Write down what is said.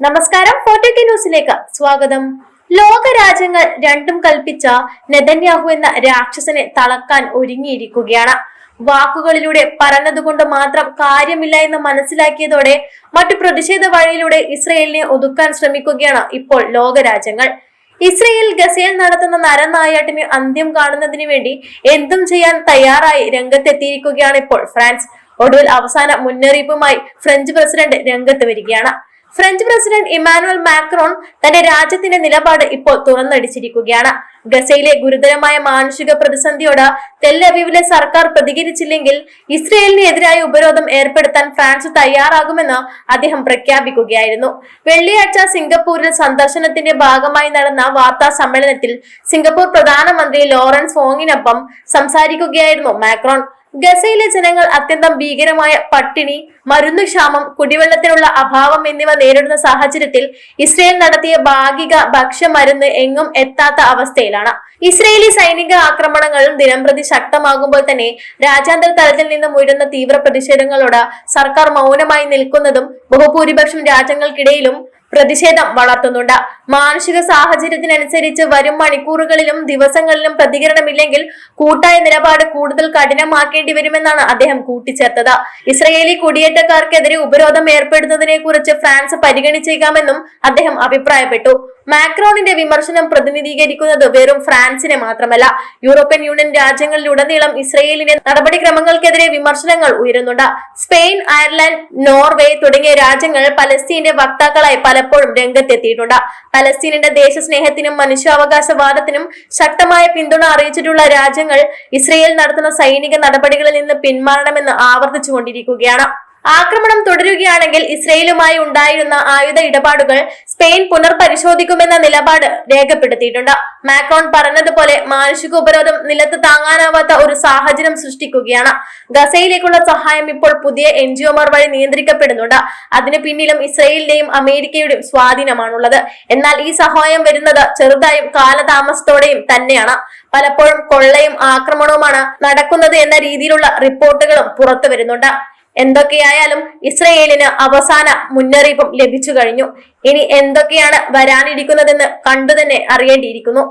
നമസ്കാരം ഫോർട്ടി ന്യൂസിലേക്ക് സ്വാഗതം. ലോക രാജ്യങ്ങൾ രണ്ടും കൽപ്പിച്ച നെതന്യാഹു എന്ന രാക്ഷസനെ തളക്കാൻ ഒരുങ്ങിയിരിക്കുകയാണ്. വാക്കുകളിലൂടെ പറഞ്ഞതുകൊണ്ട് മാത്രം കാര്യമില്ല എന്ന് മനസ്സിലാക്കിയതോടെ മറ്റു പ്രതിഷേധ വഴിയിലൂടെ ഇസ്രയേലിനെ ഒതുക്കാൻ ശ്രമിക്കുകയാണ് ഇപ്പോൾ ലോകരാജ്യങ്ങൾ. ഇസ്രയേൽ ഗസയിൽ നടത്തുന്ന നരനായാട്ടിന് അന്ത്യം കാണുന്നതിന് വേണ്ടി എന്തും ചെയ്യാൻ തയ്യാറായി രംഗത്തെത്തിയിരിക്കുകയാണ് ഇപ്പോൾ ഫ്രാൻസ്. ഒടുവിൽ അവസാന മുന്നറിയിപ്പുമായി ഫ്രഞ്ച് പ്രസിഡന്റ് രംഗത്ത് വരികയാണ്. ഫ്രഞ്ച് പ്രസിഡന്റ് ഇമാനുവൽ മാക്രോൺ തന്റെ രാജ്യത്തിന്റെ നിലപാട് ഇപ്പോൾ തുറന്നടിച്ചിരിക്കുകയാണ്. ഗസയിലെ ഗുരുതരമായ മാനുഷിക പ്രതിസന്ധിയോട് തെല്ലവീവിലെ സർക്കാർ പ്രതികരിച്ചില്ലെങ്കിൽ ഇസ്രയേലിനെതിരായ ഉപരോധം ഏർപ്പെടുത്താൻ ഫ്രാൻസ് തയ്യാറാകുമെന്ന് അദ്ദേഹം പ്രഖ്യാപിക്കുകയായിരുന്നു. വെള്ളിയാഴ്ച സിംഗപ്പൂരിൽ സന്ദർശനത്തിന്റെ ഭാഗമായി നടന്ന വാർത്താ സമ്മേളനത്തിൽ സിംഗപ്പൂർ പ്രധാനമന്ത്രി ലോറൻസ് ഫോങ്ങിനൊപ്പം സംസാരിക്കുകയായിരുന്നു മാക്രോൺ. ഗസയിലെ ജനങ്ങൾ അത്യന്തം ഭീകരമായ പട്ടിണി മരുന്നുക്ഷാമം കുടിവെള്ളത്തിനുള്ള അഭാവം എന്നിവ നേരിടുന്ന സാഹചര്യത്തിൽ ഇസ്രയേൽ നടത്തിയ ഭാഗിക ഭക്ഷ്യമരുന്ന് എങ്ങും എത്താത്ത അവസ്ഥയിലാണ്. ഇസ്രയേലി സൈനിക ആക്രമണങ്ങളും ദിനംപ്രതി ശക്തമാകുമ്പോൾ തന്നെ രാജ്യാന്തര തലത്തിൽ നിന്നും ഉയരുന്ന തീവ്ര പ്രതിഷേധങ്ങളോട് സർക്കാർ മൗനമായി നിൽക്കുന്നതും ബഹുഭൂരിപക്ഷം രാജ്യങ്ങൾക്കിടയിലും പ്രതിഷേധം വളർത്തുന്നുണ്ട്. മാനുഷിക സാഹചര്യത്തിനനുസരിച്ച് വരും മണിക്കൂറുകളിലും ദിവസങ്ങളിലും പ്രതികരണമില്ലെങ്കിൽ കൂട്ടായ നിലപാട് കൂടുതൽ കഠിനമാക്കേണ്ടി വരുമെന്നാണ് അദ്ദേഹം കൂട്ടിച്ചേർത്തത്. ഇസ്രയേലി കുടിയേറ്റക്കാർക്കെതിരെ ഉപരോധം ഏർപ്പെടുന്നതിനെ കുറിച്ച് ഫ്രാൻസ് പരിഗണിച്ചേക്കാമെന്നും അദ്ദേഹം അഭിപ്രായപ്പെട്ടു. മാക്രോണിന്റെ വിമർശനം പ്രതിനിധീകരിക്കുന്നത് വെറും ഫ്രാൻസിനെ മാത്രമല്ല. യൂറോപ്യൻ യൂണിയൻ രാജ്യങ്ങളിലുടനീളം ഇസ്രയേലിന്റെ നടപടിക്രമങ്ങൾക്കെതിരെ വിമർശനങ്ങൾ ഉയരുന്നുണ്ട്. സ്പെയിൻ അയർലൻഡ് നോർവേ തുടങ്ങിയ രാജ്യങ്ങൾ പലസ്തീന്റെ വക്താക്കളായി പലപ്പോഴും രംഗത്തെത്തിയിട്ടുണ്ട്. പലസ്തീനിന്റെ ദേശസ്നേഹത്തിനും മനുഷ്യാവകാശവാദത്തിനും ശക്തമായ പിന്തുണ അറിയിച്ചിട്ടുള്ള രാജ്യങ്ങൾ ഇസ്രയേൽ നടത്തുന്ന സൈനിക നടപടികളിൽ നിന്ന് പിന്മാറണമെന്ന് ആവർത്തിച്ചുകൊണ്ടിരിക്കുകയാണ്. ആക്രമണം തുടരുകയാണെങ്കിൽ ഇസ്രയേലുമായി ഉണ്ടായിരുന്ന ആയുധ ഇടപാടുകൾ സ്പെയിൻ പുനർപരിശോധിക്കുമെന്ന നിലപാട് രേഖപ്പെടുത്തിയിട്ടുണ്ട്. മാക്രോൺ പറഞ്ഞതുപോലെ മാനുഷിക ഉപരോധം നിലത്ത് താങ്ങാനാവാത്ത ഒരു സാഹചര്യം സൃഷ്ടിക്കുകയാണ്. ഗസയിലേക്കുള്ള സഹായം ഇപ്പോൾ പുതിയ എൻ ജി ഒമാർ വഴി നിയന്ത്രിക്കപ്പെടുന്നുണ്ട്. അതിന് പിന്നിലും ഇസ്രയേലിന്റെയും അമേരിക്കയുടെയും സ്വാധീനമാണുള്ളത്. എന്നാൽ ഈ സഹായം വരുന്നത് ചെറുതായും കാലതാമസത്തോടെയും തന്നെയാണ്. പലപ്പോഴും കൊള്ളയും ആക്രമണവുമാണ് നടക്കുന്നത് എന്ന രീതിയിലുള്ള റിപ്പോർട്ടുകളും പുറത്തു വരുന്നുണ്ട് എന്തൊക്കെയായാലും ഇസ്രയേലിന് അവസാന മുന്നറിയിപ്പും ലഭിച്ചു കഴിഞ്ഞു. ഇനി എന്തൊക്കെയാണ് വരാനിരിക്കുന്നതെന്ന് കണ്ടുതന്നെ അറിയേണ്ടിയിരിക്കുന്നു.